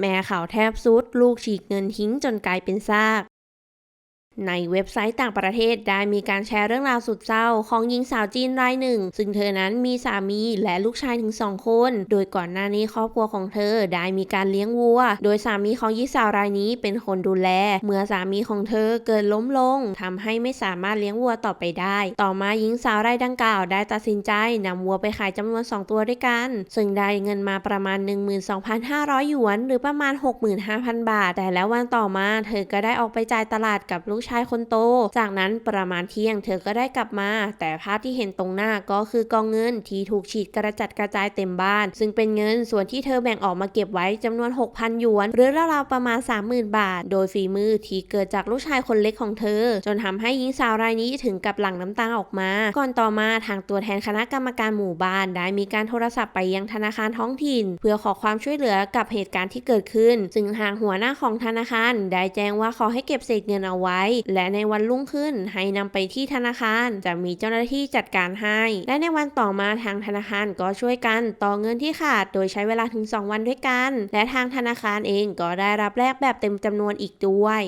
แม่เขาแทบสุด ลูกฉีกเงินทิ้งจนกลายเป็นซาก ในเว็บไซต์ต่างประเทศได้มีการแชร์เรื่องราวสุดเศร้าของหญิงสาวจีนรายหนึ่ง ซึ่งเธอนั้นมีสามีและลูกชายถึงสองคน โดยก่อนหน้านี้ครอบครัวของเธอได้มีการเลี้ยงวัว โดยสามีของหญิงสาวรายนี้เป็นคนดูแล เมื่อสามีของเธอเกิดล้มลงทำให้ไม่สามารถเลี้ยงวัวต่อไปได้ ต่อมาหญิงสาวรายดังกล่าวได้ตัดสินใจนำวัวไปขายจำนวน 2 ตัวด้วยกัน ซึ่งได้เงินมาประมาณ 12,500หยวน หรือประมาณ 65,000 บาท แต่แล้ววันต่อมา เธอก็ได้ออกไปจ่ายตลาดกับลูกชายคนโต จากนั้นประมาณเที่ยงเธอก็ได้กลับมา แต่ภาพที่เห็นตรงหน้าก็คือกองเงินที่ถูกฉีดกระจัดกระจายเต็มบ้าน ซึ่งเป็นเงินส่วนที่เธอแบ่งออกมาเก็บไว้จำนวน 6,000 หยวน หรือราวๆประมาณ 30,000 บาท โดยฝีมือที่เกิดจากลูกชายคนเล็กของเธอ จนทำให้หญิงสาวรายนี้ถึงกับหลั่งน้ำตาออกมา ก่อนต่อมาทางตัวแทนคณะกรรมการหมู่บ้านได้มีการโทรศัพท์ไปยังธนาคารท้องถิ่น เพื่อขอความช่วยเหลือกับเหตุการณ์ที่เกิดขึ้น ซึ่งทางหัวหน้าของธนาคารได้แจ้งว่าขอให้เก็บเศษเงินเอาไว้และในวันรุ่งขึ้นให้นำไปที่ธนาคารจะมีเจ้าหน้าที่จัดการให้ และในวันต่อมาทางธนาคารก็ช่วยกันต่อเงินที่ขาด โดยใช้เวลาถึง 2 วันด้วยกัน และทางธนาคารเองก็ได้รับแลกแบบเต็มจำนวนอีกด้วย